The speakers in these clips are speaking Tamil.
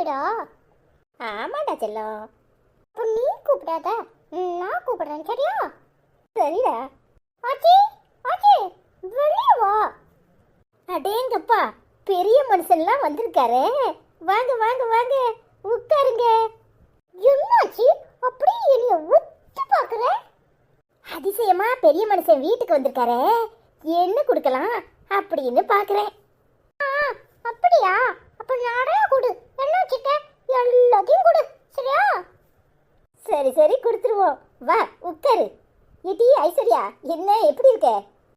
கூப்பிடா ஆமாடா செல்லம். அப்போ நீ கூப்பிடாத நான் கூப்பிடுறேன் சரியா? சரிடா. ஆச்சி ஆச்சி வெளியே வா. அடேங்கப்பா பெரிய மனுஷன்லாம் வந்திருக்காரே. வாங்க வாங்க வாங்க உட்காருங்க. என்னாச்சு அப்படியே என்னைய உத்து பார்க்குற? அதிசயமா பெரிய மனுஷன் வீட்டுக்கு வந்திருக்காரே. என்ன கொடுக்கலாம் அப்படின்னு பார்க்குறேன். ஆ, அப்படியா? அப்ப நிறைய கொடு. என்ன வச்சுக்க? எல்லாத்தையும் கொடு. சரியா? சரி சரி கொடுத்துருவோம். வா உட்காரு. ஏடி ஐஸ்வர்யா என்ன எப்படி இருக்க?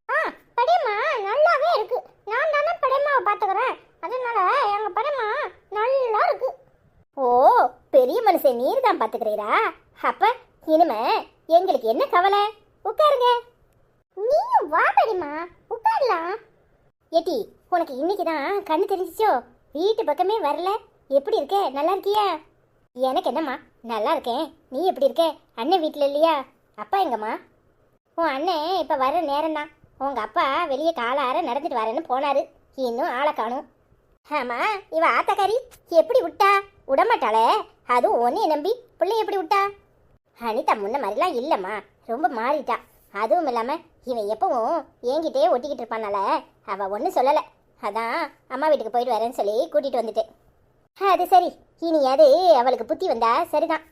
ஆ படையம்மா நல்லாவே இருக்கு. நான் தானே படையம்மாவை பார்த்துக்கிறேன். அதனால எங்க படையம்மா நல்லா இருக்கு. ஓ பெரிய மனுஷன் நீர் தான் பார்த்துக்கிறீரா? அப்ப இனிமே எங்களுக்கு என்ன கவலை? உட்காருங்க. நீயும் வா பெரியம்மா உட்காரலாம். ஏட்டி உனக்கு இன்னைக்கு தான் கண்ணு தெரிஞ்சிச்சோ? வீட்டு பக்கமே வரல. எப்படி இருக்க? நல்லா இருக்கியா? எனக்கு என்னம்மா? நல்லா இருக்கேன். நீ எப்படி இருக்க? அண்ணன் வீட்டில் இல்லையா? அப்பா எங்கம்மா? உன் அண்ணன் இப்போ வர நேரம் தான் உங்கள் அப்பா வெளியே காலார நடந்துட்டு வரேன்னு போனாரு. இன்னும் ஆளை காணும். ஆமா இவ ஆத்தக்காரி. எப்படி விட்டா? விடமாட்டாளே. அதுவும் ஒன்றே நம்பி பிள்ளை எப்படி விட்டா? அனிதா முன்ன மாதிரிலாம் இல்லைம்மா. ரொம்ப மாறிட்டா. அதுவும் இல்லாமல் இவன் எப்பவும் என்கிட்டயே ஒட்டிக்கிட்டு இருப்பானால. அவள் ஒன்றும் சொல்லலை. அதான் அம்மா வீட்டுக்கு போயிட்டு வரேன்னு சொல்லி கூட்டிகிட்டு வந்துட்டேன். அது சரி இனியாவது அவளுக்கு புத்தி வந்தா சரிதான்.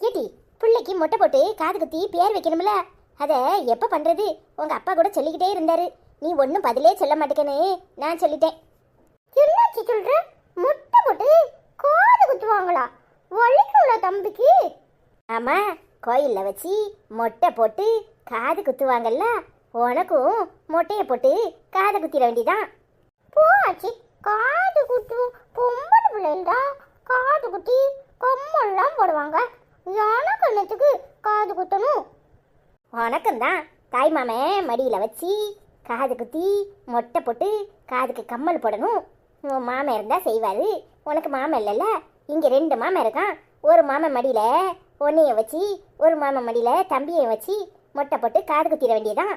ஏட்டி பிள்ளைக்கு மொட்டை போட்டு காது குத்தி பேர் வைக்கணும்ல? அதை எப்போ பண்ணுறது உங்கள் அப்பா கூட சொல்லிக்கிட்டே இருந்தாரு. நீ ஒன்றும் பதிலே சொல்ல மாட்டேக்கன்னு நான் சொல்லிட்டேன். என்னாச்சு சொல்ற? முட்டை போட்டு காது குத்துவாங்களா? வலிக்கும்ல தம்பிக்கு? ஆமாம் கோயிலில் வச்சு மொட்டை போட்டு காது குத்துவாங்கல்ல? உனக்கும் மொட்டையை போட்டு காதை குத்திட வேண்டியதான் போச்சு காது குத்தும் பொம்பளை பிள்ளைடா காது குத்தி கம்மெல்லாம் போடுவாங்க. எனக்கு என்னத்துக்கு காது குத்தணும்? உனக்கும் தான் தாய் மாமன் மடியில் வச்சு காது குத்தி மொட்டை போட்டு காதுக்கு கம்மல் போடணும். உன் மாமன் இருந்தால் செய்வார். உனக்கு மாமன் இல்லைல்ல? இங்கே ரெண்டு மாமன் இருக்கான். ஒரு மாமன் மடியில் ஒன்னையும் வச்சு ஒரு மாமன் மடியில் தம்பியை வச்சு மொட்டை போட்டு காது குத்திட வேண்டியதான்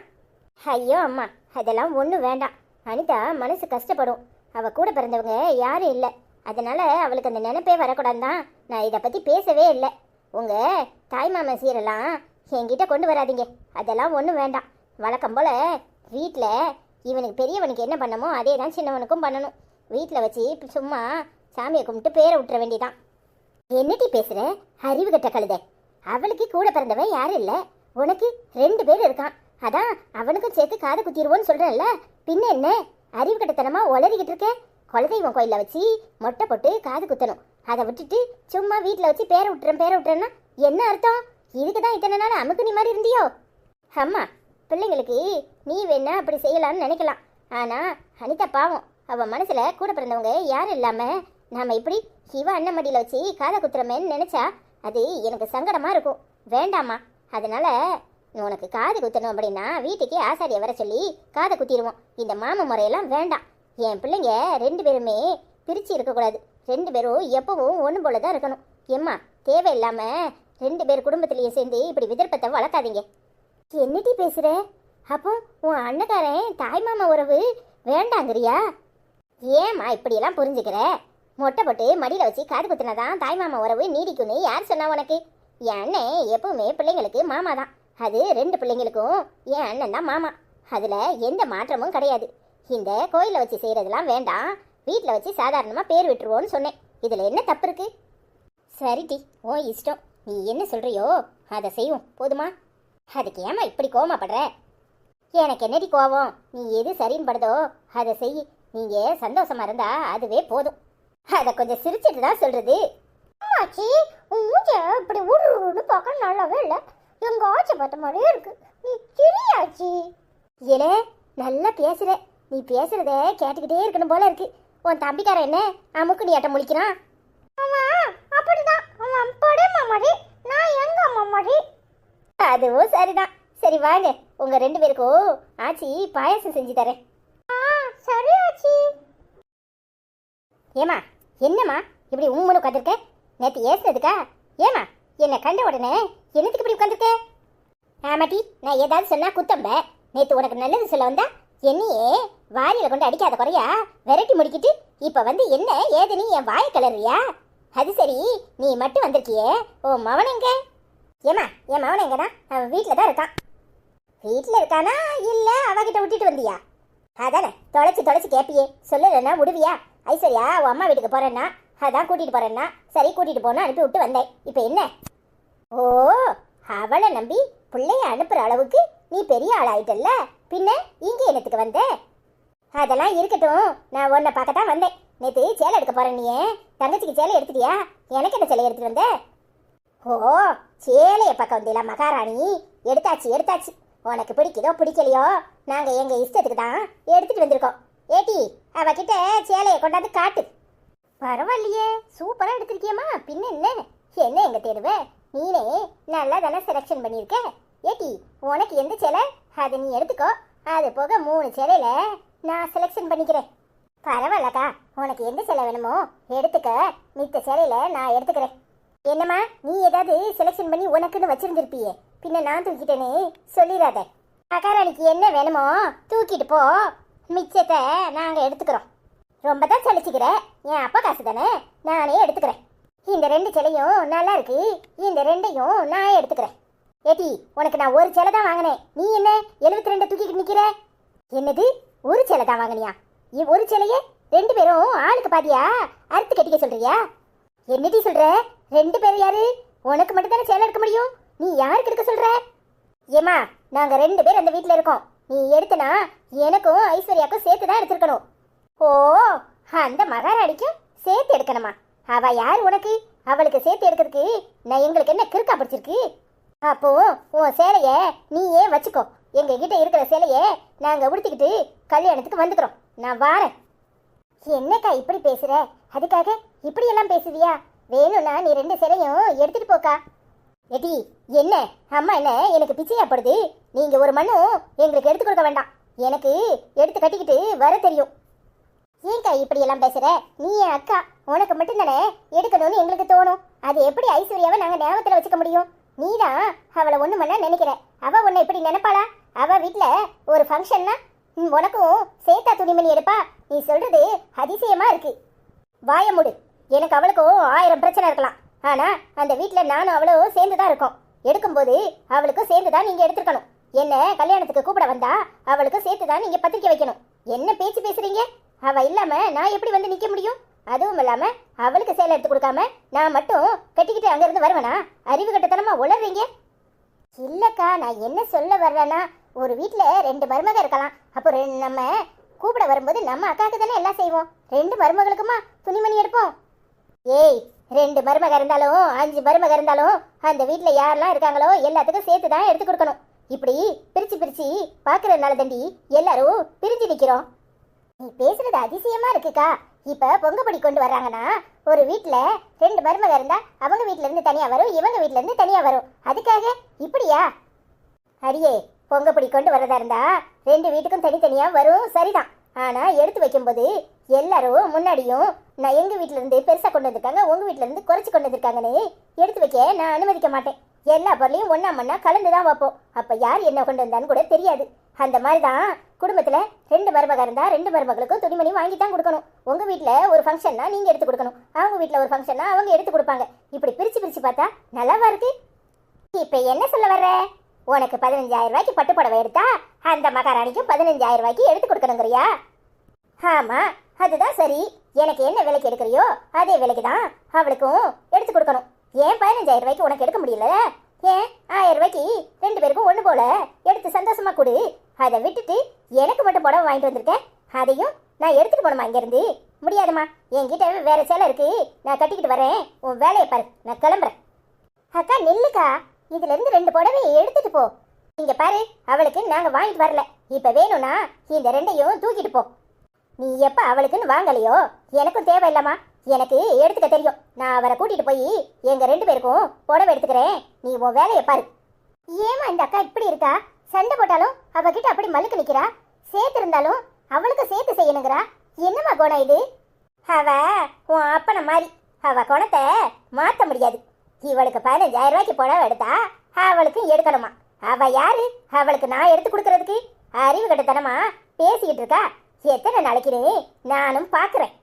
ஐயோ அம்மா அதெல்லாம் ஒன்றும் வேண்டாம். அனிதா மனசு கஷ்டப்படும். அவள் கூட பிறந்தவங்க யாரும் இல்லை. அதனால அவளுக்கு அந்த நினைப்பே வரக்கூடாது தான் நான் இதை பற்றி பேசவே இல்லை. உங்கள் தாய்மாமன் சீரெல்லாம் என்கிட்ட கொண்டு வராதீங்க. அதெல்லாம் ஒன்றும் வேண்டாம். வழக்கம் போல் வீட்டில் இவனுக்கு பெரியவனுக்கு என்ன பண்ணமோ அதே தான் சின்னவனுக்கும் பண்ணணும். வீட்டில் வச்சு சும்மா சாமியை கும்பிட்டு பேரை விட்டுற வேண்டியதான் என்னடி பேசுகிற அறிவு கட்ட கழுத. அவளுக்கு கூட பிறந்தவன் யாரும் இல்லை. உனக்கு ரெண்டு பேர் இருக்கான். அதான் அவனுக்கும் சேர்த்து காது குத்திடுவோன்னு சொல்கிறேன்ல பின்ன என்ன? அறிவு கட்டத்தனமா உளறிக்கிட்டு இருக்க? குலதெய்வம் கோயிலில் வச்சு மொட்டை போட்டு காது குத்தணும். அதை விட்டுட்டு சும்மா வீட்டில் வச்சு பேரை விட்டுறேன் பேரை விட்டுறேன்னா என்ன அர்த்தம்? இதுக்கு தான் இத்தனை நாள் அமுக்கு நீ மாதிரி இருந்தியோ? அம்மா பிள்ளைங்களுக்கு நீ வேணா அப்படி செய்யலாம்னு நினைக்கலாம். ஆனால் அனிதா பாவம். அவள் மனசில் கூட பிறந்தவங்க யாரும் இல்லாமல் நாம் இப்படி இவ அண்ணன் மடியில் வச்சு காதை குத்துறமேன்னு நினச்சா அது எனக்கு சங்கடமாக இருக்கும். வேண்டாமா அதனால உனக்கு காது குத்தணும் அப்படின்னா வீட்டுக்கே ஆசாரியை வர சொல்லி காதை குத்திடுவோம். இந்த மாம முறையெல்லாம் வேண்டாம். என் பிள்ளைங்க ரெண்டு பேருமே பிரித்து இருக்கக்கூடாது. ரெண்டு பேரும் எப்பவும் ஒன்று போல தான் இருக்கணும். எம்மா தேவையில்லாமல் ரெண்டு பேர் குடும்பத்திலையும் சேர்ந்து இப்படி விதர்ப்பத்தை வளர்க்காதீங்க. என்னட்டி பேசுகிற அப்போ உன் அண்ணக்காரன் தாய்மாமா உறவு வேண்டாங்கிறியா? ஏம்மா இப்படியெல்லாம் புரிஞ்சுக்கிற? மொட்டை போட்டு மடியில் வச்சு காது குத்தினா தான் தாய் மாமா உறவு நீடிக்கும்னு யார் சொன்னா உனக்கு? என் அண்ணன் எப்பவுமே பிள்ளைங்களுக்கு மாமா தான் அது ரெண்டு பிள்ளைங்களுக்கும் என் அண்ணன் தான் மாமா. அதில் எந்த மாற்றமும் கிடையாது. இந்த கோயிலில் வச்சு செய்கிறதெல்லாம் வேண்டாம். வீட்டில் வச்சு சாதாரணமாக பேர் விட்டுருவோன்னு சொன்னேன். இதில் என்ன தப்பு இருக்கு? சரிடி ஓ இஷ்டம். நீ என்ன சொல்கிறியோ அதை செய்வோம். போதுமா? அதுக்கு ஏமா இப்படி கோவமாப்படுற? எனக்கு என்னடி கோவம்? நீ எது சரின்னு படுதோ அதை செய். நீங்கள் சந்தோஷமா இருந்தா அதுவே போதும். அதை கொஞ்சம் சிரிச்சிட்டு தான் சொல்கிறது ஆச்சி உன் மூஞ்ச இப்படி உருன்னு பார்க்க நல்லாவே இல்லை. எங்க ஆச்சி பார்த்த மாதிரியே இருக்கு. நீ சிரியாச்சி. ஏலே நல்லா பேசுற. நீ பேசுறத கேட்டுக்கிட்டே இருக்கணும் போல இருக்கு. உன் தம்பிக்கார என்ன? அமுக்கு நீ அட்டம் முழிக்கிறான். அவன் அப்படிதான். அவன் படையம்மா மாதிரி. நான் எங்க அம்மா மாதிரி. அதுவும் சரிதான். சரி வாங்க. உங்க ரெண்டு பேருக்கும் ஆச்சி பாயாசம் செஞ்சு தரேன். ஆ சரி ஆச்சி. ஏமா என்னம்மா? இப்படி உம்முன்னு உட்காந்துருக்க நேற்று ஏசுனதுக்கா? ஏமா என்னை கண்ட உடனே என்னத்துக்கு இப்படி உட்காந்துருக்க ஆமாட்டி நான் ஏதாவது சொன்னா குத்தம்ப. நேற்று உனக்கு நல்லது சொல்ல வந்தா என்னையே வாரியில கொண்டு அடிக்காத குறையா விரட்டி முடிக்கிட்டு இப்போ வந்து என்ன ஏது நீ என் வாயை கிளறியா அது சரி நீ மட்டும் வந்திருக்கியே. ஓ மவன் எங்க? ஏமா என் மவன் எங்கடா? அவன் வீட்டில் தான் இருக்கான். வீட்டில் இருக்கானா? இல்லை அவகிட்ட விட்டுட்டு வந்தியா? அதானே தொலைச்சி தொலைச்சி கேப்பியே. சொல்லலைன்னா விடுவியா? ஐஸ்வர்யா உன் அம்மா வீட்டுக்கு போறேன்னா அதான் கூட்டிட்டு போறேன்னா சரி கூட்டிட்டு போனா அனுப்பி விட்டு வந்தேன். இப்போ என்ன? ஓ அவளை நம்பி பிள்ளைய அனுப்புற அளவுக்கு நீ பெரிய ஆளாயிட்டல்ல. பின்ன இங்கே என்னத்துக்கு வந்த? அதெல்லாம் இருக்கட்டும். நான் உன்னை பார்க்க தான் வந்தேன். நேற்று சேலை எடுக்க போறேன் நீ தங்கச்சிக்கு சேலை எடுத்துட்டியா? எனக்கு என்ன சேலை எடுத்துட்டு வந்த? ஓ சேலையை பக்கம் வந்தீங்களா மகாராணி? எடுத்தாச்சு எடுத்தாச்சு. உனக்கு பிடிக்குதோ பிடிக்கலையோ நாங்கள் எங்கள் இஷ்டத்துக்கு தான் எடுத்துட்டு வந்திருக்கோம். ஏட்டி அவகிட்ட சேலையை கொண்டாந்து காட்டு. பரவாயில்லையே. சூப்பராக எடுத்திருக்கியம்மா. பின்ன என்ன? என்ன எங்கே தேடுவேன் நீனே நல்லா தானே செலெக்ஷன் பண்ணியிருக்க? ஏட்டி உனக்கு எந்த சேலை? அதை நீ எடுத்துக்கோ. அது போக மூணு சேலையில நான் செலெக்ஷன் பண்ணிக்கிறேன். பரவாயில்லக்கா உனக்கு எந்த சேலை வேணுமோ எடுத்துக்க. மித்த சேலையில நான் எடுத்துக்கிறேன். என்னம்மா நீ ஏதாவது செலெக்ஷன் பண்ணி உனக்குன்னு வச்சிருந்திருப்பியே. பின்ன நான் தூக்கிட்டேனே சொல்லிடாத. மகாராணிக்கு என்ன வேணுமோ தூக்கிட்டு போ. மிச்சத்தை நாங்கள் எடுத்துக்கிறோம். ரொம்ப தான் சலிச்சுக்கிறேன் என் அப்பா காசு தானே? நானே எடுத்துக்கிறேன். இந்த ரெண்டு சிலையும் நல்லா இருக்கு. இந்த ரெண்டையும் நான் எடுத்துக்கிறேன். ஏட்டி உனக்கு நான் ஒரு சேலை தான் வாங்கினேன். நீ என்ன எழுபத்தி ரெண்டு தூக்கிட்டு நிக்கிற? என்னது? ஒரு சேலை தான் வாங்கினியா? இ- ஒரு சேலையே? ரெண்டு பேரும் ஆளுக்கு பாதியா? அறுத்து கட்டிக்க சொல்றியா? என்னடி சொல்ற? ரெண்டு பேரும் யாரு? உனக்கு மட்டும் தானே சேலை எடுக்க முடியும்? நீ யாருக்கு எடுக்க சொல்ற? ஏமா நாங்க ரெண்டு பேர் அந்த வீட்டில் இருக்கோம். நீ எடுத்தனா எனக்கும் ஐஸ்வர்யாக்கும் சேர்த்து தான் எடுத்திருக்கணும். ஓ அந்த மகாராணிக்கும் சேர்த்து எடுக்கணுமா? அவ யார் உனக்கு? அவளுக்கு சேர்த்து எடுக்கிறதுக்கு நான் எங்களுக்கு என்ன கிறுக்கா பிடிச்சிருக்கு? அப்போ உன் சேலைய நீயே வச்சுக்கோ. எங்க கிட்ட இருக்கிற சேலைய நாங்க உடுத்திக்கிட்டு கல்யாணத்துக்கு வந்துக்கிறோம். நான் வாரேன். என்னக்கா இப்படி பேசுற? அதுக்காக இப்படி எல்லாம் பேசுவியா? வேணும்னா நீ ரெண்டு சேலையும் எடுத்துட்டு போக்கா. எடி என்ன? அம்மா என்ன எனக்கு பிச்சையாப்படுது நீங்க ஒரு மண்ணும் எங்களுக்கு எடுத்து கொடுக்க வேண்டாம். எனக்கு எடுத்து கட்டிக்கிட்டு வர தெரியும். ஏன்க்கா இப்படி எல்லாம் பேசுற? நீ என் அக்கா. உனக்கு மட்டும் தானே எடுக்கணும்னு எங்களுக்கு தோணும். அது எப்படி ஐஸ்வர்யாவை நாங்க ஞாபகத்துல வச்சுக்க முடியும்? நீதான் அவளை ஒண்ணு பண்ண நினைக்கிற. அவ உன்னை இப்படி நினைப்பாளா? அவ வீட்ல ஒரு ஃபங்க்ஷன்னா உனக்கும் சேத்தா துணிமணி எடுப்பா. நீ சொல்றது அதிசயமா இருக்கு. வாய முடு. எனக்கு அவளுக்கும் ஆயிரம் பிரச்சனை இருக்கலாம். ஆனா அந்த வீட்ல நானும் அவளும் சேர்ந்து தான் இருக்கோம். எடுக்கும்போது அவளுக்கும் சேர்ந்து தான் நீங்க எடுத்துருக்கணும். என்ன கல்யாணத்துக்கு கூப்பிட வந்தா அவளுக்கும் சேர்த்து தான் நீங்க பத்திரிக்கை வைக்கணும். என்ன பேச்சு பேசுறீங்க? அவ இல்லாம நான் எப்படி வந்து நிக்க முடியும்? அதுவும் இல்லாம அவளுக்கு சேலை எடுத்து கொடுக்காம நான் மட்டும் கட்டிக்கிட்டு அங்க இருந்து வருவேனா? அறிவு கட்டத்தனமா உளறீங்க? இல்லக்கா நான் என்ன சொல்ல வர்றேன்னா ஒரு வீட்டில் ரெண்டு மருமக இருக்கலாம். அப்போ ரெண்டு நம்ம கூப்பிட வரும்போது நம்ம அக்காக்கு தானே எல்லாம் செய்வோம். ரெண்டு மருமகளுக்குமா துணிமணி எடுப்போம்? ஏய் ரெண்டு மருமக இருந்தாலும் அஞ்சு மருமக இருந்தாலும் அந்த வீட்டில் யாரெல்லாம் இருக்காங்களோ எல்லாத்துக்கும் சேர்த்து தான் எடுத்து கொடுக்கணும். இப்படி பிரிச்சு பிரிச்சு பாக்குறதுனால தண்டி எல்லாரும் பிரிஞ்சு நிக்கிறோம். நீ பேசுறது அதிசயமா இருக்குக்கா. இப்ப பொங்கப்படி கொண்டு வர்றாங்கன்னா ஒரு வீட்ல ரெண்டு மருமக இருந்தா அவங்க வீட்ல இருந்து தனியா வரும் இவங்க வீட்ல இருந்து தனியா வரும். அதுக்காக இப்படியா? அடியே பொங்கப்படி கொண்டு வரதா இருந்தா ரெண்டு வீட்டுக்கும் தனித்தனியா வரும் சரிதான். ஆனா எடுத்து வைக்கும்போது எல்லாரும் முன்னாடியும் நான் எங்க வீட்ல இருந்து பெருசா கொண்டு வந்திருக்காங்க உங்க வீட்ல இருந்து குறைச்சு கொண்டு வந்திருக்காங்கன்னு எடுத்து வைக்க நான் அனுமதிக்க மாட்டேன். எல்லா பொருளையும் ஒன்னா மண்ணா கலந்து தான் வைப்போம். அப்ப யார் என்ன கொண்டு வந்தான்னு கூட தெரியாது. அந்த மாதிரி தான் குடும்பத்துல ரெண்டு மருமக இருந்தா ரெண்டு மருமகளுக்கும் துணிமணி வாங்கி தான் கொடுக்கணும். உங்க வீட்டில் ஒரு ஃபங்க்ஷன்னா நீங்க எடுத்து கொடுக்கணும். அவங்க வீட்டில் ஒரு ஃபங்க்ஷன்னா அவங்க எடுத்து கொடுப்பாங்க. இப்படி பிரிச்சு பிரிச்சு பார்த்தா நல்லாவா இருக்கு? இப்ப என்ன சொல்ல வர்ற? உனக்கு பதினஞ்சாயிரம் ரூபாய்க்கு பட்டு புடவை எடுத்தா அந்த மகாராணிக்கும் பதினஞ்சாயிரம் ரூபாய்க்கு எடுத்து கொடுக்கணுங்கிறியா? ஆமா அதுதான் சரி. எனக்கு என்ன விலைக்கு எடுக்கிறியோ அதே விலைக்கு தான் அவளுக்கும் எடுத்து கொடுக்கணும். ஏன் பதினஞ்சாயிரம் ரூபாய்க்கு உனக்கு எடுக்க முடியல? ஏன் ஆயிரம் ரூபாய்க்கு ரெண்டு பேருக்கும் ஒன்று போல? எடுத்து சந்தோஷமா கொடு. அதை விட்டுட்டு எனக்கு மட்டும் புடவை வாங்கிட்டு வந்திருக்கேன் அதையும் நான் எடுத்துட்டு போகணுமா இங்கேருந்து? முடியாதும்மா. என்கிட்ட வேற சேலை இருக்கு. நான் கட்டிக்கிட்டு வரேன். உன் வேலையை பாரு. நான் கிளம்புறேன். அக்கா நெல்லுக்கா. இதுல இருந்து ரெண்டு புடவையை எடுத்துட்டு போ. இங்க பாரு. அவளுக்கு நாங்க வாங்கிட்டு வரல. இப்ப வேணும்னா இந்த ரெண்டையும் தூக்கிட்டு போ. நீ எப்ப அவளுக்குன்னு வாங்கலையோ? எனக்கும் தேவை இல்லைம்மா எனக்கு எடுத்துக்க தெரியும். நான் அவரை கூட்டிட்டு போய் எங்க ரெண்டு பேருக்கும் புடவை எடுத்துக்கிறேன். நீ உன் வேலையை பாரு. ஏமா இந்த அக்கா இப்படி இருக்கா? சண்டை போட்டாலும் அவகிட்ட அப்படி மலுக்கு நிக்கிறா? சேர்த்து இருந்தாலும் அவளுக்கு சேர்த்து செய்யணுங்கிறா? என்னம்மா குணம் இது? அவ உன் அப்பனை மாதிரி. அவ குணத்தை மாத்த முடியாது. இவளுக்கு பதினஞ்சாயிரம் ரூபாய்க்கு புடவை எடுத்தா அவளுக்கு எடுக்கணுமா? அவ யாரு? அவளுக்கு நான் எடுத்து கொடுக்கறதுக்கு? அறிவு கட்டத்தனமா பேசிக்கிட்டு இருக்கா? எத்தனை நாளைக்கு நானும் பார்க்குறேன்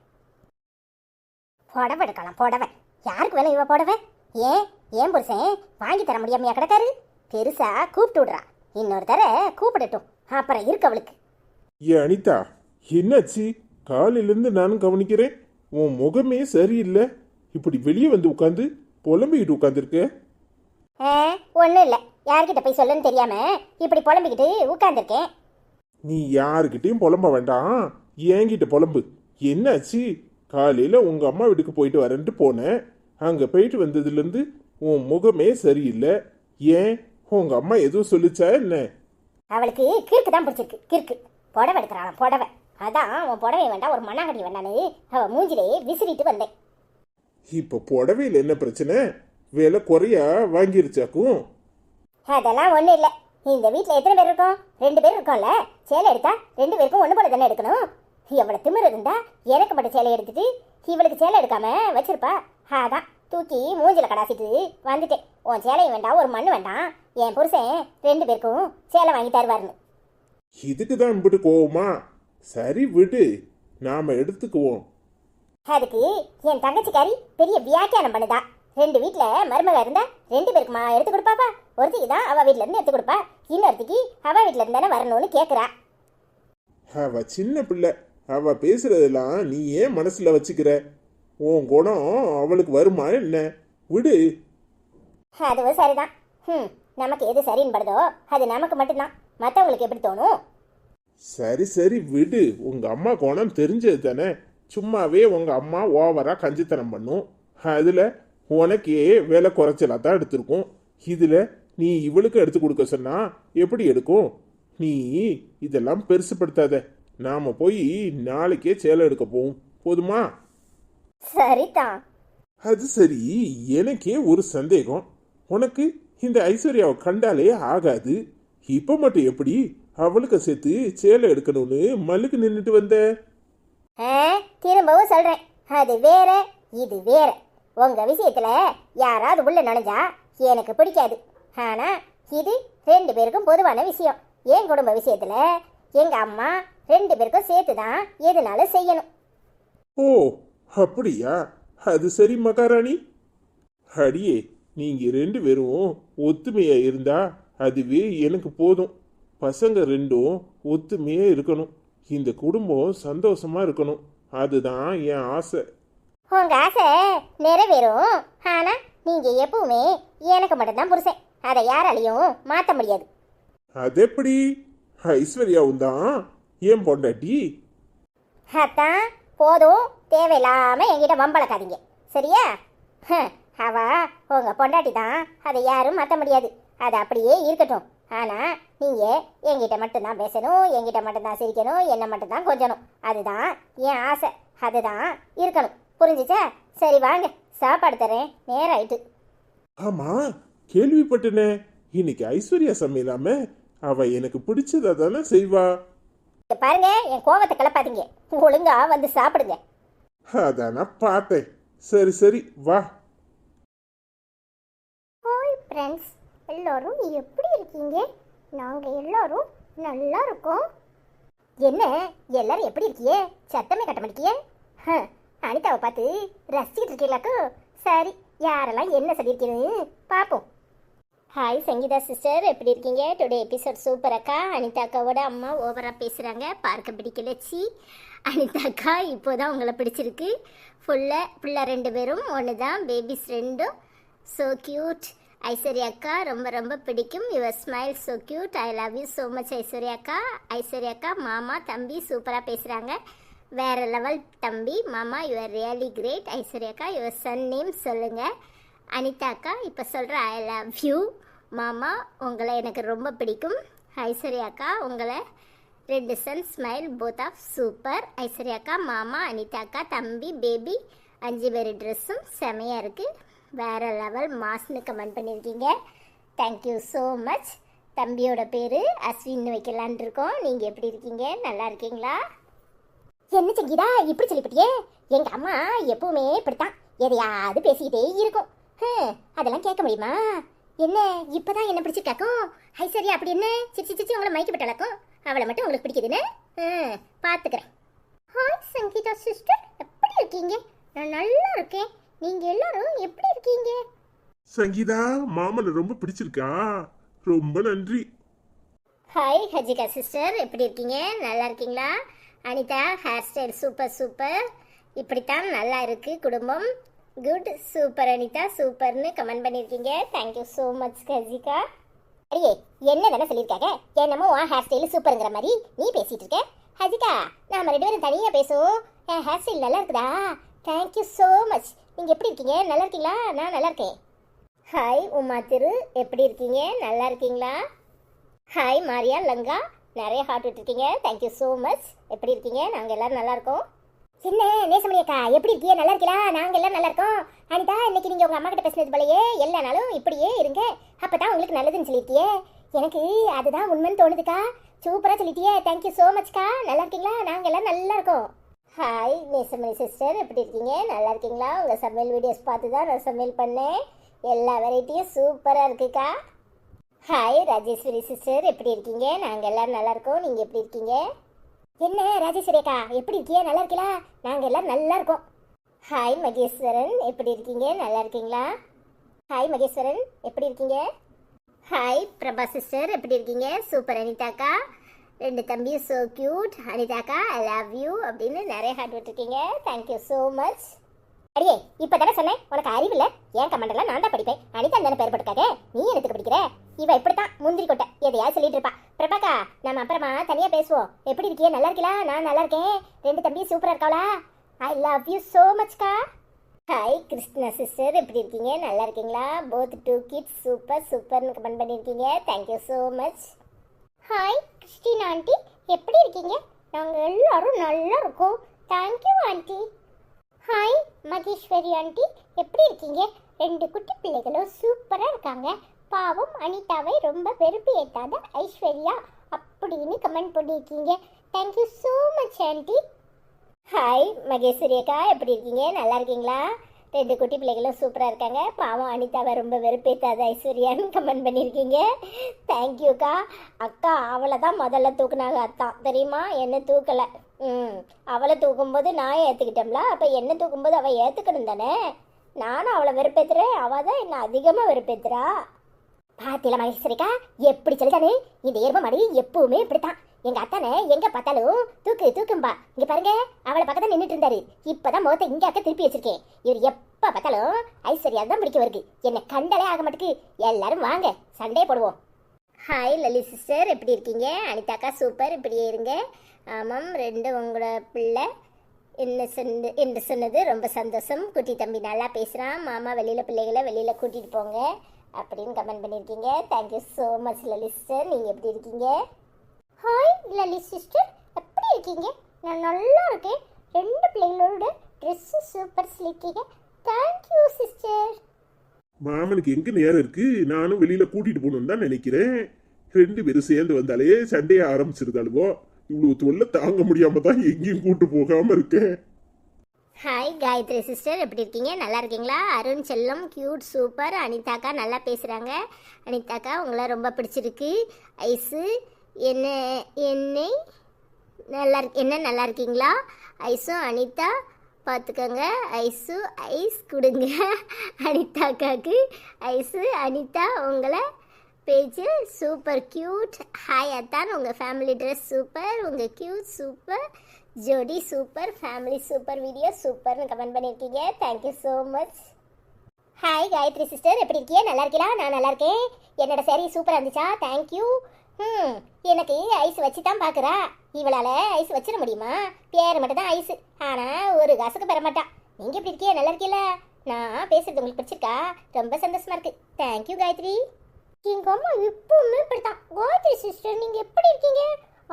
புடவை எடுக்கலாம் புடவை. யாருக்கு வேணும் இவ புடவை? ஏன்? ஏன் புருஷன்? வாங்கி தர முடியாமையா கிடக்காரு? பெருசா கூப்பிட்டு விடுறான் இன்னொரு தர கூப்பிடட்டும். அப்புறம் இருக்கு அவளுக்கு. ஏ அனிதா என்னாச்சு? காலையிலேருந்து நானும் கவனிக்கிறேன். உன் முகமே சரியில்லை. இப்படி வெளியே வந்து உட்காந்து புலம்பிக்கிட்டு உட்காந்துருக்க ஆ ஒன்றும் இல்லை. யார்கிட்ட போய் சொல்லுன்னு தெரியாம இப்படி புலம்பிக்கிட்டு உட்காந்துருக்கேன் நீ யாருக்கிட்டையும் புலம்ப வேண்டாம். என்கிட்ட புலம்பு. என்னாச்சு? காலையில் உங்கள் அம்மா வீட்டுக்கு போயிட்டு வரேன்ட்டு போனேன். அங்கே போயிட்டு வந்ததுலேருந்து உன் முகமே சரியில்லை. ஏன்? உங்கள் அம்மா எதுவும் சொல்லிச்சா என்ன? அவளுக்கு கிறுக்கு தான் பிடிச்சிருக்கு. கிறுக்கு. புடவை எடுக்கிறான் புடவை. அதான் உன் புடவை வேண்டாம் ஒரு மண்ணாங்கடி வேண்டான்னு அவ மூஞ்சிலே விசிறிட்டு வந்தேன். இப்போ புடவையில் என்ன பிரச்சனை? விலை குறையா வாங்கிருச்சாக்கும்? அதெல்லாம் ஒன்றும் இல்லை. இந்த வீட்டில் எத்தனை பேர் இருக்கோம்? ரெண்டு பேர் இருக்கோம்ல. சேலை எடுத்தா ரெண்டு பேருக்கும் ஒன்று போல தானே எடுக்கணும்? எவ்வளோ திமிரு இருந்தா எனக்கு மட்டும் சேலை எடுத்துட்டு இவளுக்கு சேலை எடுக்காம வச்சிருப்பா? அதான். தூக்கி மூஞ்சில கடாசிட்டு வந்துட்டேன். உன் சேலையும் வேண்டாம் ஒரு மண்ணு வேண்டாம் என் புருஷன் ரெண்டு பேருக்கும் சேலை வாங்கி தருவாருன்னு. இதுக்கு தான் இம்பிட்டு கோவமா? சரி விடு நாம எடுத்துக்குவோம். அதுக்கு என் தங்கச்சிக்காரி பெரிய வியாக்கியானம் பண்ணுதா. ரெண்டு வீட்டில் மருமக இருந்தா ரெண்டு பேருக்குமா எடுத்து கொடுப்பாப்பா? ஒருத்திக்கு தான் அவ வீட்ல இருந்து எடுத்து கொடுப்பா. இன்னொருத்திக்கு அவ வீட்ல இருந்து தானே வரணும்னு கேட்குறா அவ சின்ன பிள்ளை. அவ பேசுறதெல்லாம் நீ ஏன் மனசுல வச்சுக்கிற? உன் குணம் அவளுக்கு வருமா என்ன? விடு. அதுவும் சரிதான். ம் நமக்கு எது சரின்னு படுதோ அது நமக்கு மட்டும்தான். மற்றவங்களுக்கு எப்படி தோணும்? சரி சரி விடு. உங்க அம்மா குணம் தெரிஞ்சது தானே? சும்மாவே உங்க அம்மா ஓவரா கஞ்சித்தனம் பண்ணும். அதுல உனக்கே விலை குறைச்சலா தான் எடுத்திருக்கும். இதுல நீ இவளுக்கு எடுத்து கொடுக்க சொன்னா எப்படி எடுக்கும்? நீ இதெல்லாம் பெருசுப்படுத்தாத. நாம போய் நாளைக்கே சேலை எடுக்க போவோம். போதுமா? சரிதான். அது சரி எனக்கே ஒரு சந்தேகம். உனக்கு இந்த ஐஸ்வர்யாவை கண்டாலே ஆகாது. இப்ப மட்டும் எப்படி அவளுக்கு சேர்த்து சேலை எடுக்கணும்னு மல்லுக்கு நின்றுட்டு வந்த? திரும்பவும் சொல்றேன். அது வேற இது வேற. உங்க விஷயத்துல யாராவது உள்ள நுழைஞ்சா எனக்கு பிடிக்காது. ஆனா இது ரெண்டு பேருக்கும் பொதுவான விஷயம். என் குடும்ப விஷயத்துல எங்க அம்மா ரெண்டு பேருக்கும் சேர்த்து தான் எதுனாலும் செய்யணும். ஓ அப்படியா? அது சரி மகாராணி. அடியே நீங்க ரெண்டு பேரும் ஒத்துமையா இருந்தா அதுவே எனக்கு போதும். பசங்க ரெண்டும் ஒத்துமையா இருக்கணும். இந்த குடும்பம் சந்தோஷமா இருக்கணும். அதுதான் என் ஆசை. உங்க ஆசை நிறைவேறும். ஆனா நீங்க எப்பவுமே எனக்கு மட்டும்தான் புருஷன். அதை யாராலையும் மாத்த முடியாது. அது எப்படி ஐஸ்வர்யாவும் தான் ஏன் பொண்டாட்டி. அதான் போதும் தேவையில்லாம என்கிட்ட வம்பளக்காதீங்க. சரியா? அவ உங்க பொண்டாட்டி தான். அதை யாரும் மாற்ற முடியாது. அது அப்படியே இருக்கட்டும். ஆனா நீங்க என்கிட்ட மட்டும்தான் பேசணும் என்கிட்ட மட்டும்தான் சிரிக்கணும் என்ன மட்டும்தான் கொஞ்சணும். அதுதான் என் ஆசை. அதுதான் இருக்கணும். புரிஞ்சுச்சா? சரி வாங்க. சாப்பாடு தரேன். நேரம் ஆயிட்டு. ஆமா கேள்விப்பட்டனே. இன்னைக்கு ஐஸ்வர்யா சமையலாம. அவ எனக்கு பிடிச்சதா தானே செய்வா. பாருங்க என் கோவத்தை கிளப்பாதீங்க. ஒழுங்கா வந்து சாப்பிடுங்க. அதான் பார்த்தேன். சரி சரி வா. ஹாய் ஃப்ரெண்ட்ஸ் எல்லாரும் எப்படி இருக்கீங்க? நாங்கள் எல்லாரும் நல்லா இருக்கோம். என்ன எல்லாரும் எப்படி இருக்கியே? சத்தமே கட்ட மாட்டேங்கியே. ஹம், அனிதாவை பார்த்து ரசிச்சுட்டு இருக்கீங்களாக்கோ? சரி யாரெல்லாம் என்ன சொல்லியிருக்கீங்கன்னு பார்ப்போம். ஹாய் சங்கீதா சிஸ்டர் எப்படி இருக்கீங்க? டுடே எபிசோட் சூப்பர் அக்கா. அனிதா அக்காவோட அம்மா ஓவராக பேசுகிறாங்க பார்க்க பிடிக்கல. சி. அனிதா அக்கா இப்போ தான் உங்களை பிடிச்சிருக்கு ஃபுல்லாக ஃபுல்லாக ரெண்டு பேரும். ஒன்று தான் பேபிஸ் ரெண்டும். ஸோ க்யூட் ஐஸ்வர்யா அக்கா ரொம்ப ரொம்ப பிடிக்கும். Your smile so cute I love you so much Aishwarya அக்கா. ஐஸ்வர்யா அக்கா மாமா தம்பி சூப்பராக பேசுகிறாங்க வேறு லெவல் தம்பி மாமா யுவர் ரியலி கிரேட் ஐஸ்வர்யா அக்கா யுவர் சன் நேம் சொல்லுங்கள் அனிதா அக்கா இப்போ சொல்கிற ஐ லவ் யூ மாமா உங்களை எனக்கு ரொம்ப பிடிக்கும். ஐஸ்வர்யா அக்கா உங்களை ரெண்டு son smile both of super Aishwarya அக்கா மாமா அனிதா அக்கா தம்பி பேபி அஞ்சு பேர் ட்ரெஸ்ஸும் செமையாக இருக்குது வேறு லெவல் மாஸ்னு கமெண்ட் பண்ணியிருக்கீங்க தேங்க்யூ ஸோ மச் தம்பியோட பேர் அஸ்வின்னு வைக்கலான் இருக்கோம். நீங்கள் எப்படி இருக்கீங்க? நல்லா இருக்கீங்களா? என்ன சங்கீதா இப்படி சொல்லிவிட்டியே எங்கள் அம்மா எப்பவுமே இப்படித்தான். எதையாவது பேசிக்கிட்டே இருக்கும். அதெல்லாம் கேட்க முடியுமா? என்ன இப்பதான் என்ன பிடிச்சிருக்காக்கும்? ஐஸ்வர்யா அப்படி என்ன? சிச்சி சிச்சி உங்களை மயக்கி விட்டாலாக்கும் அவளை மட்டும் உங்களுக்கு பிடிக்குதுன்னு? பார்த்துக்கிறேன் ஹாய் சங்கீதா சிஸ்டர் எப்படி இருக்கீங்க? நான் நல்லா இருக்கேன். நீங்க எல்லாரும் எப்படி இருக்கீங்க? சங்கீதா மாமனை ரொம்ப பிடிச்சிருக்கா? ரொம்ப நன்றி. ஹாய் ஹஜிகா சிஸ்டர் எப்படி இருக்கீங்க? நல்லா இருக்கீங்களா? Anitha hair style super super இப்படித்தான் நல்லா இருக்கு குடும்பம். குட். சூப்பர் அனிதா சூப்பர்னு கமெண்ட் பண்ணியிருக்கீங்க தேங்க்யூ ஸோ மச் கஜிகா. அடியே என்ன தானே சொல்லியிருக்காங்க? என்னமோ உன் ஹேர் ஸ்டைல் சூப்பருங்கிற மாதிரி நீ பேசிகிட்டு இருக்க. ஹஜிகா நாம் ரெண்டு பேரும் தனியாக பேசுவோம். என் ஹேர் ஸ்டைல் நல்லா இருக்குதா? தேங்க்யூ ஸோ மச் நீங்கள் எப்படி இருக்கீங்க? நல்லா இருக்கீங்களா? நான் நல்லா இருக்கேன். ஹாய் உமா திரு. எப்படி இருக்கீங்க? நல்லா இருக்கீங்களா? Hi Maria Lanka. நிறைய ஹார்ட் விட்டுருக்கீங்க. தேங்க்யூ ஸோ மச் எப்படி இருக்கீங்க? நாங்கள் எல்லாரும் நல்லாயிருக்கோம் என்ன நேசமணி அக்கா எப்படி இருக்கீங்க நல்லா இருக்கீங்களா நாங்க எல்லாம் நல்லா இருக்கோம். அனிதா இன்னைக்கு நீங்கள் உங்கள் அம்மா கிட்ட பேசினது போலயே எல்லா நாளும் இப்படியே இருங்க. அப்போ தான் உங்களுக்கு நல்லதுன்னு சொல்லியிருக்கியே எனக்கு அதுதான் உண்மைன்னு தோணுதுக்கா. சூப்பராக சொல்லிட்டியே. தேங்க்யூ ஸோ மச்க்கா நல்லா இருக்கீங்களா? நாங்கள் எல்லாம் நல்லா இருக்கோம். ஹாய் நேசமணி சிஸ்டர் எப்படி இருக்கீங்க? நல்லா இருக்கீங்களா? உங்கள் சமையல் வீடியோஸ் பார்த்து தான் நான் சமையல் பண்ணேன். எல்லா வெரைட்டியும் சூப்பராக இருக்குக்கா. ஹாய் ராஜேஸ்வரி சிஸ்டர் எப்படி இருக்கீங்க? நாங்கள் எல்லாரும் நல்லா இருக்கோம். நீங்கள் எப்படி இருக்கீங்க? என்ன ராஜேஸ்வரி அக்கா எப்படி இருக்கீங்க நல்லா இருக்கீங்களா நாங்கள் எல்லாரும் நல்லா இருக்கோம். ஹாய் மகேஸ்வரன். எப்படி இருக்கீங்க? நல்லா இருக்கீங்களா? ஹாய் மகேஸ்வரன். எப்படி இருக்கீங்க? ஹாய் பிரபா சிஸ்டர் எப்படி இருக்கீங்க? சூப்பர் அனிதாக்கா. ரெண்டு தம்பியும் ஸோ க்யூட் அனிதாக்கா ஐ லவ் யூ அப்படின்னு நிறைய ஹார்ட் விட்டுருக்கீங்க. தேங்க்யூ ஸோ மச் அடியே இப்போ தானே சொன்னேன். உனக்கு அறிவு இல்லை. ஏன் கமெண்டெல்லாம் நான் தான் படிப்பேன். அனிதா தானே பேர் போட்டுக்காக நீ எனக்கு படிக்கிற? இவ இப்படித்தான். முந்திரி கொட்டை. எதையாவது சொல்லிட்டு இருப்பா. பிரபாக்கா நம்ம அப்புறமா தனியா பேசுவோம். எப்படி இருக்கியே? நல்லா இருக்கீங்களா நான் நல்லா இருக்கேன். ரெண்டு தம்பி சூப்பரா இருக்காளா? ஐ லவ் யூ ஸோ மச்க்கா ஹாய் கிருஷ்ணா சிஸ்டர் எப்படி இருக்கீங்க? நல்லா இருக்கீங்களா? போத் டூ கிட்ஸ் சூப்பர் சூப்பர்னு கமெண்ட் பண்ணியிருக்கீங்க thank you so much hi Christine aunty எப்படி இருக்கீங்க? நாங்கள் எல்லோரும் நல்லா இருக்கோம். Thank you aunty hi Maheswari aunty எப்படி இருக்கீங்க? ரெண்டு குட்டி பிள்ளைகளும் சூப்பராக இருக்காங்க. பாவம் அனிதாவை ரொம்ப வெறுப்பு ஏற்றாத ஐஸ்வர்யா அப்படின்னு கமெண்ட் பண்ணியிருக்கீங்க thank you so much aunty hi Maheswari அக்கா எப்படி இருக்கீங்க? நல்லா இருக்கீங்களா? ரெண்டு குட்டி பிள்ளைகளும் சூப்பராக இருக்காங்க. பாவம் அனிதாவை ரொம்ப வெறுப்பேத்தாத ஐஸ்வர்யான்னு கமெண்ட் பண்ணியிருக்கீங்க தேங்க்யூக்கா அக்கா. அவளை தான் முதல்ல தூக்குனாங்க அத்தான் தெரியுமா? என்ன தூக்கலை. ம் அவளை தூக்கும்போது நான் ஏற்றுக்கிட்டோம்ல அப்போ என்ன தூக்கும்போது அவள் ஏற்றுக்கணும் தானே? நானும் அவளை வெறுப்பேத்துறேன் அவள் தான் என்னை அதிகமாக வெறுப்பேத்துறா. பாத்தியில மகேஸ்வரிக்கா எப்படி சொல்லுதானே இந்த எரும மாடு எப்பவுமே இப்படித்தான். எங்க அத்தானே எங்க பார்த்தாலும் தூக்கு தூக்கும்பா. இங்க பாருங்க அவளை பக்கத்துல நின்றுட்டு இருந்தாரு. இப்பதான் முகத்தை இங்க அக்க திருப்பி வச்சிருக்கேன். இவர் எப்ப பார்த்தாலும் ஐஸ்வர்யா தான் பிடிக்க வருது. என்ன கண்டலே ஆக மாட்டுக்கு. எல்லாரும் வாங்க சண்டே போடுவோம். ஹாய் லலி சிஸ்டர் எப்படி இருக்கீங்க? அனிதாக்கா சூப்பர் இப்படியே இருங்க. ஆமாம் ரெண்டு உங்களோட பிள்ளை. என்ன சொன்ன என்று சொன்னது? ரொம்ப சந்தோஷம். குட்டி தம்பி நல்லா பேசுகிறான் மாமா வெளியில் பிள்ளைகளை வெளியில் கூட்டிகிட்டு போங்க. அப்படின்னு கமெண்ட் பண்ணியிருக்கீங்க. Thank you so much Lali sister நீங்கள் எப்படி இருக்கீங்க? ஹாய் லலி சிஸ்டர் எப்படி இருக்கீங்க? நான் நல்லா இருக்கேன். ரெண்டு பிள்ளைங்களோட ட்ரெஸ்ஸு சூப்பர் சொல்லியிருக்கீங்க தேங்க்யூ சிஸ்டர் மாமனுக்கு எங்கே நேரம் இருக்கு? நானும் வெளியில் கூட்டிகிட்டு போகணும்னு தான் நினைக்கிறேன். ரெண்டு பேரும் சேர்ந்து வந்தாலே சண்டையை ஆரம்பிச்சிருந்தாலுவோ இவ்வளோ தொல்லை தாங்க முடியாமல் தான் எங்கேயும் கூட்டு போகாமல் இருக்கேன். ஹாய் காயத்ரி சிஸ்டர் எப்படி இருக்கீங்க? நல்லா இருக்கீங்களா? அருண் செல்லம் கியூட் சூப்பர் அனிதாக்கா நல்லா பேசுகிறாங்க அனிதாக்கா உங்களை ரொம்ப பிடிச்சிருக்கு. ஐஸு என்ன என்னை நல்லா என்ன நல்லா இருக்கீங்களா? ஐஸும் அனிதா பார்த்துக்கோங்க. ஐஸு ஐஸ் கொடுங்க. அனிதாக்காக்கு ஐஸு அனிதா உங்களை பேஜு சூப்பர் கியூட் ஹாய் அத்தான். உங்கள் ஃபேமிலி ட்ரெஸ் சூப்பர் உங்கள் கியூட் சூப்பர் ஜோடி சூப்பர் ஃபேமிலி சூப்பர் வீடியோ சூப்பர்னு கமெண்ட் பண்ணியிருக்கீங்க. Thank you so much hi Gayathri sister எப்படி இருக்கியா? நல்லா இருக்கீங்களா நான் நல்லா இருக்கேன். என்னோட சரி சூப்பராக இருந்துச்சா? தேங்க்யூ ம் hmm, எனக்கு ஐஸ் வச்சு தான் பார்க்குறா இவளால் ஐஸ் வச்சிட முடியுமா? பேர் மட்டும் தான் ஐஸ் ஆனால் ஒரு காசுக்கு பெற மாட்டா நீங்கள் எப்படி இருக்கியா? நல்லா இருக்கீங்களா நான் பேசுறது உங்களுக்கு பிடிச்சிருக்கா? ரொம்ப சந்தோஷமா இருக்கு. தேங்க்யூ காயத்ரி எங்க அம்மா எப்பவுமே இப்படித்தான். காயத்ரி சிஸ்டர் நீங்க எப்படி இருக்கீங்க?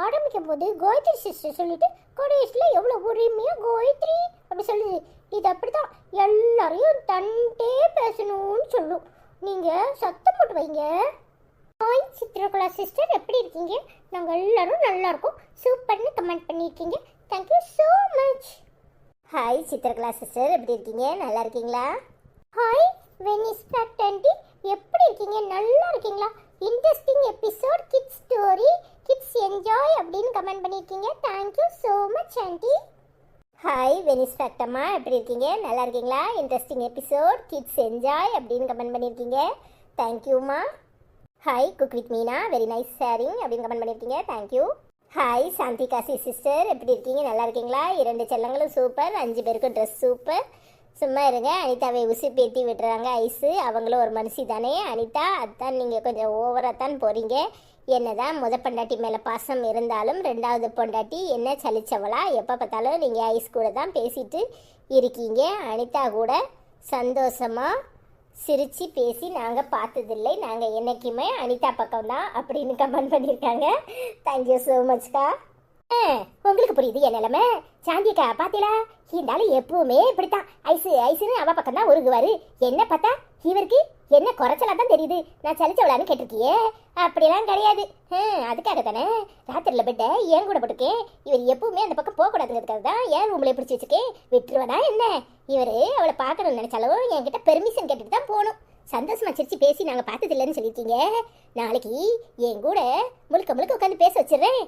ஆரம்பிக்கும் போது கோயத்ரி சிஸ்டர் சொல்லிட்டு கடைசியில் எவ்வளோ உரிமையாக கோயத்ரி? அப்படி சொல்லுது. இது அப்படித்தான். எல்லாரையும் தன்ட்டே பேசணும்னு சொல்லும். நீங்கள் சத்தம் போட்டு வைங்க. ஹாய் சித்ரகலா சிஸ்டர் எப்படி இருக்கீங்க? நாங்கள் எல்லாரும் நல்லா இருக்கோம். சூப்பர்னு கமெண்ட் பண்ணியிருக்கீங்க. Thank you so much hi Chithrakala sister எப்படி இருக்கீங்க? நல்லா இருக்கீங்களா? ஹாய் வெனிஸ் ஆண்டி எப்படி இருக்கீங்க? நல்லா இருக்கீங்களா? Interesting episode kids story kids enjoy அப்படின்னு கமெண்ட் பண்ணியிருக்கீங்க. Thank you so much aunty hi Venice ஃபேக்டம்மா எப்படி இருக்கீங்க? நல்லா இருக்கீங்களா? இன்ட்ரெஸ்டிங் எபிசோட் கிட்ஸ் என்ஜாய் அப்படின்னு கமெண்ட் பண்ணியிருக்கீங்க. தேங்க்யூம்மா hi cook with Meena very nice sharing அப்படின்னு கமெண்ட் பண்ணியிருக்கீங்க. Thank you hi Shanthi Kasi sister எப்படி இருக்கீங்க? நல்லா இருக்கீங்களா? இரண்டு செல்லங்களும் சூப்பர் அஞ்சு பேருக்கும் ட்ரெஸ் சூப்பர் சும்மா இருங்க. அனிதாவை உசி பேத்தி விடுறாங்க ஐஸு அவங்களும் ஒரு மனுஷி தானே அனிதா அதுதான் நீங்கள் கொஞ்சம் ஓவராக தான் போகிறீங்க என்னதான் முத பொண்டாட்டி மேலே பாசம் இருந்தாலும் ரெண்டாவது பொண்டாட்டி என்ன சலிச்சவளா? எப்போ பார்த்தாலும் நீங்கள் ஐஸ் கூட தான் பேசிட்டு இருக்கீங்க. அனிதா கூட சந்தோஷமாக சிரித்து பேசி நாங்கள் பார்த்ததில்லை. நாங்கள் என்னைக்குமே அனிதா பக்கம்தான் அப்படின்னு கமெண்ட் பண்ணியிருக்காங்க. தேங்க்யூ ஸோ மச்க்கா உங்களுக்கு புரியுது என் நிலைமை? சாந்திக்கா பாத்தீங்களா? இருந்தாலும் எப்பவுமே இப்படித்தான். ஐசு ஐசுன்னு அவ பக்கம் தான் உருகுவாரு. என்ன பார்த்தா? இவருக்கு என்ன குறைச்சலா தான் தெரியுது. நான் சலிச்சவளான்னு கேட்டிருக்கியே. அப்படிலாம் கிடையாது. ஆ, அதுக்காக தானே? ராத்திரில பெட்ட ஏன் கூட போட்டிருக்கேன். இவர் எப்பவுமே அந்த பக்கம் போகக்கூடாதுங்கிறதுக்காக தான் ஏன் ரூம்ல பிடிச்சி வச்சிருக்கேன். விட்டுருவனா என்ன? இவர் அவளை பார்க்கணும்னு நினைச்சாலும் என்கிட்ட பெர்மிஷன் கேட்டுட்டு தான் போகணும். சந்தோஷமா சிரிச்சு பேசி நாங்கள் பார்த்ததில்லைன்னு சொல்லியிருக்கீங்க. நாளைக்கு என் கூட முழுக்க முழுக்க உட்காந்து பேச வச்சிடுறேன்.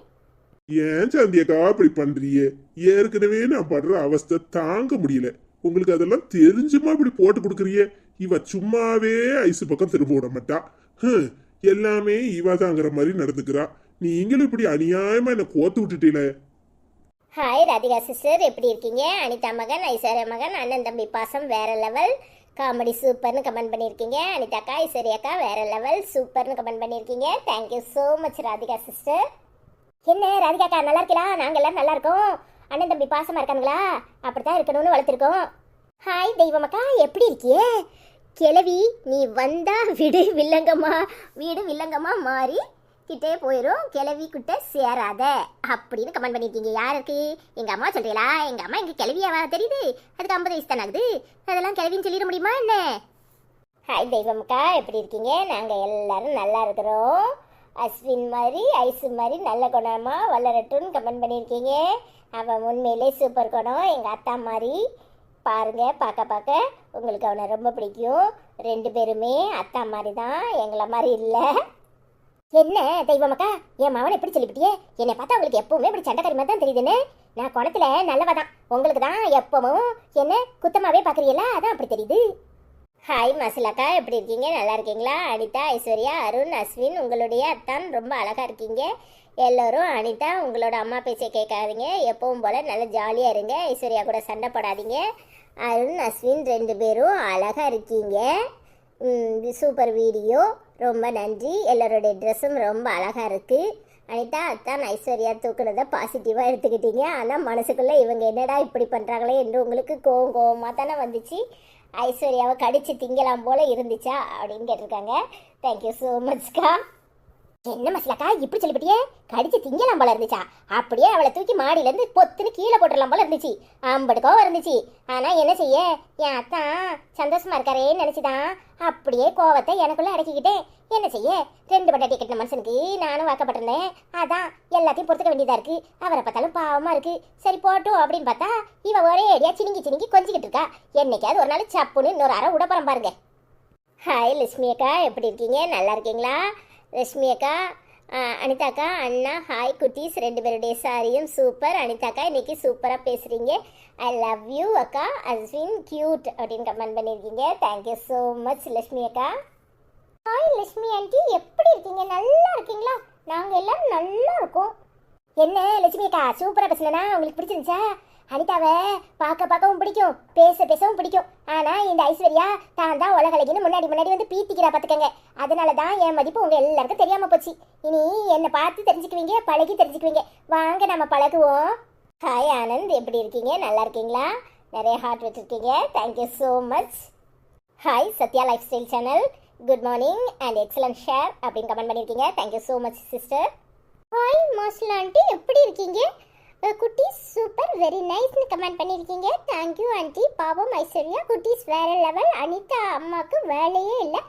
ஏன் சாந்தியக்கா அப்படி பண்றியே ஏற்கனவே நான் படுற அவஸ்தை தாங்க முடியல. உங்களுக்கு அதெல்லாம் தெரிஞ்சுமா இப்படி போட்டு கொடுக்குறியே இவ சும்மாவே ஐசு பக்கம் திரும்ப விட மாட்டா. எல்லாமே இவ தாங்கிற மாதிரி நடந்துக்கிறா. நீங்களும் இப்படி அநியாயமா என்ன கோத்து விட்டுட்டீல ஹாய் ராதிகா சிஸ்டர் எப்படி இருக்கீங்க? அனிதா மகன் ஐஸ்வர்யா மகன் அண்ணன் தம்பி பாசம் வேற லெவல் காமெடி சூப்பர்னு கமெண்ட் பண்ணியிருக்கீங்க. அனிதாக்கா ஐஸ்வர்யாக்கா வேற லெவல் சூப்பர்னு கமெண்ட் பண்ணியிருக்கீங்க. Thank you so much Radhika sister என்ன ராதிகாக்கா நல்லா இருக்கீங்களா நாங்கள் எல்லாரும் நல்லா இருக்கோம். அண்ணன் தம்பி பாசமாக இருக்கானுங்களா? அப்படித்தான் இருக்கணும்னு வளர்த்துருக்கோம். ஹாய் தெய்வமக்கா எப்படி இருக்கியே? கிளவி நீ வந்தா விடு வில்லங்கம்மா. வீடு வில்லங்கம்மா மாறி கிட்டே போயிடும் கிளவி கிட்ட சேராத. அப்படின்னு கமெண்ட் பண்ணியிருக்கீங்க யாருக்கு? எங்கள் அம்மா சொல்கிறீங்களா எங்கள் அம்மா எங்கள் கிளவியாவா தெரியுது. அதுக்கு ஐம்பது வயசு தானே ஆகுது. அதெல்லாம் கிளவின்னு சொல்லிட முடியுமா என்ன? ஹாய் தெய்வம்க்கா எப்படி இருக்கீங்க? நாங்கள் எல்லாரும் நல்லா இருக்கிறோம். அஸ்வின் மாதிரி ஐசு மாதிரி நல்ல குணமா வளரட்டும்னு கமெண்ட் பண்ணியிருக்கீங்க. அவன் உண்மையிலே சூப்பர் குணம். எங்கள் அத்தா மாதிரி பாருங்க பார்க்க பார்க்க. உங்களுக்கு அவனை ரொம்ப பிடிக்கும். ரெண்டு பேருமே அத்தா மாதிரி தான். எங்களை மாதிரி இல்லை. என்ன தெய்வமக்கா? என் மவனை எப்படி சொல்லிவிட்டியே என்னை பார்த்தா உங்களுக்கு எப்பவுமே இப்படி சண்டைக்காரி மாதிரி தான் தெரியுதுன்னு. நான் குணத்தில் நல்லவ தான் உங்களுக்கு தான் எப்பவும். என்ன குத்தமாவே பார்க்குறீங்களா? அதான் அப்படி தெரியுது. ஹாய் மசிலாக்கா எப்படி இருக்கீங்க? நல்லா இருக்கீங்களா? அனிதா ஐஸ்வர்யா அருண் அஸ்வின் உங்களுடைய அத்தான் ரொம்ப அழகாக இருக்கீங்க. எல்லோரும் அனிதா உங்களோட அம்மா பேச்சை கேட்காதீங்க. எப்பவும் போல் நல்லா ஜாலியாக இருங்க. ஐஸ்வர்யா கூட சண்டை போடாதீங்க. அருண் அஸ்வின் ரெண்டு பேரும் அழகாக இருக்கீங்க. சூப்பர் வீடியோ ரொம்ப நன்றி. எல்லோருடைய ட்ரெஸ்ஸும் ரொம்ப அழகாக இருக்குது அனிதா அத்தான் ஐஸ்வர்யா தூக்குனதை பாசிட்டிவாக எடுத்துக்கிட்டீங்க. ஆனால் மனசுக்குள்ளே இவங்க என்னடா இப்படி பண்ணுறாங்களே என்று உங்களுக்கு கோவம் கோவமாக தானே வந்துச்சு. ஐஸ்வர்யாவை கடித்து திங்கலாம் போல் இருந்துச்சா அப்படின்னு கேட்டிருக்காங்க. தேங்க்யூ ஸோ மச்க்கா என்ன மசலாக்கா இப்படி சொல்லிவிட்டியே கடிச்சு திங்கலாம் போல இருந்துச்சா? அப்படியே அவளை தூக்கி மாடியிலேருந்து பொத்துன்னு கீழே போட்டுடலாம் போல இருந்துச்சு. அம்படுக்கோ இருந்துச்சு. ஆனால் என்ன செய்ய? என் அத்தான் சந்தோஷமா இருக்காரேன்னு நினச்சிதான் அப்படியே கோவத்தை எனக்குள்ள அடக்கிக்கிட்டேன் என்ன செய்ய? ரெண்டு பட்டாட்டி கட்டின மனுஷனுக்கு நானும் வாக்கப்பட்டிருந்தேன். அதான் எல்லாத்தையும் பொறுத்துக்க வேண்டியதா இருக்கு. அவரை பார்த்தாலும் பாவமா இருக்கு. சரி போட்டும் அப்படின்னு பார்த்தா இவ ஒரே அடியா சினிங்கி சினிங்கி கொஞ்சிக்கிட்டு இருக்கா. என்னைக்காவது ஒரு நாள் சப்புன்னு இன்னொரு அரை விடப்புறம் பாருங்க. ஹாய் லட்சுமி அக்கா. எப்படி இருக்கீங்க? நல்லா இருக்கீங்களா? ரஷ்மி அக்கா அனிதாக்கா அண்ணா ஹாய் குட்டீஸ் ரெண்டு பேருடைய சாரியும் சூப்பர். அனிதாக்கா இன்னைக்கு சூப்பராக பேசுகிறீங்க ஐ லவ் யூ அக்கா. அஸ்வின் கியூட் அப்படின்னு கமெண்ட் பண்ணியிருக்கீங்க. Thank you so much Lakshmi அக்கா. ஹாய் லக்ஷ்மி ஆண்டி எப்படி இருக்கீங்க? நல்லா இருக்கீங்களா? நாங்கள் எல்லாரும் நல்லா இருக்கோம். என்ன லட்சுமி அக்கா சூப்பராக பேசுனேனா? உங்களுக்கு பிடிச்சிருந்துச்சா? அனிதாவை பார்க்க பார்க்கவும் பிடிக்கும். பேச பேசவும் பிடிக்கும். ஆனால் இந்த ஐஸ்வர்யா தான் தான் உலகலைக்குன்னு முன்னாடி முன்னாடி வந்து பீத்திக்கிறா பார்த்துக்கங்க அதனால தான் என் மதிப்பு உங்கள் எல்லாருக்கும் தெரியாமல் போச்சு. இனி என்னை பார்த்து தெரிஞ்சுக்குவீங்க பழகி தெரிஞ்சுக்குவீங்க. வாங்க நம்ம பழகுவோம். ஹாய் ஆனந்த். எப்படி இருக்கீங்க? நல்லா இருக்கீங்களா? நிறைய ஹார்ட் வச்சுருக்கீங்க. Thank you so much hi Sathya lifestyle channel good morning and excellent share அப்படின்னு கமெண்ட் பண்ணியிருக்கீங்க thank you so much sister hi master aunty. எப்படி இருக்கீங்க? குட்டீஸ் சூப்பர் வெரி நைஸ்னு கமெண்ட் பண்ணியிருக்கீங்க. தேங்க்யூ ஆண்டி பாவம் ஐஸ்வர்யா. குட்டீஸ் வேற லெவல் அனிதா அம்மாவுக்கு வேலையே இல்லை.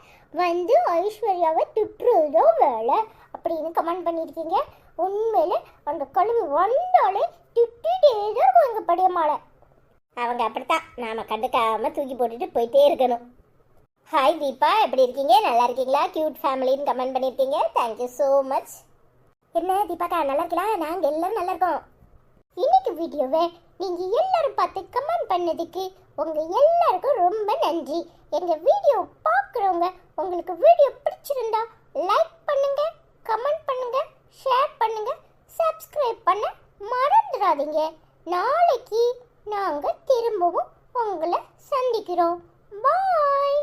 வந்து ஐஸ்வர்யாவை திட்டுறதோ வேலை அப்படின்னு கமெண்ட் பண்ணியிருக்கீங்க. உண்மையில் அந்த கழுவி வந்தாலே திட்டிகிட்டே தான் இருக்கும் எங்கள் அவங்க அப்படித்தான். நாம் கண்டுக்காமல் தூக்கி போட்டுட்டு போயிட்டே இருக்கணும். ஹாய் தீபா. எப்படி இருக்கீங்க? நல்லா இருக்கீங்களா? கியூட் ஃபேமிலின்னு கமெண்ட் பண்ணியிருக்கீங்க. தேங்க்யூ ஸோ மச் என்ன தீபாக்கா நல்லா இருக்கலாம் நாங்கள் எல்லோரும் நல்லா இருக்கோம். இன்னைக்கு வீடியோவை நீங்கள் எல்லாரும் பார்த்து கமெண்ட் பண்ணதுக்கு உங்கள் எல்லாருக்கும் ரொம்ப நன்றி. எங்கள் வீடியோ பார்க்குறவங்க உங்களுக்கு வீடியோ பிடிச்சிருந்தா லைக் பண்ணுங்க கமெண்ட் பண்ணுங்க ஷேர் பண்ணுங்க சப்ஸ்கிரைப் பண்ண மறந்துடாதீங்க. நாளைக்கு நாங்கள் திரும்பவும் உங்களை சந்திக்கிறோம். பாய்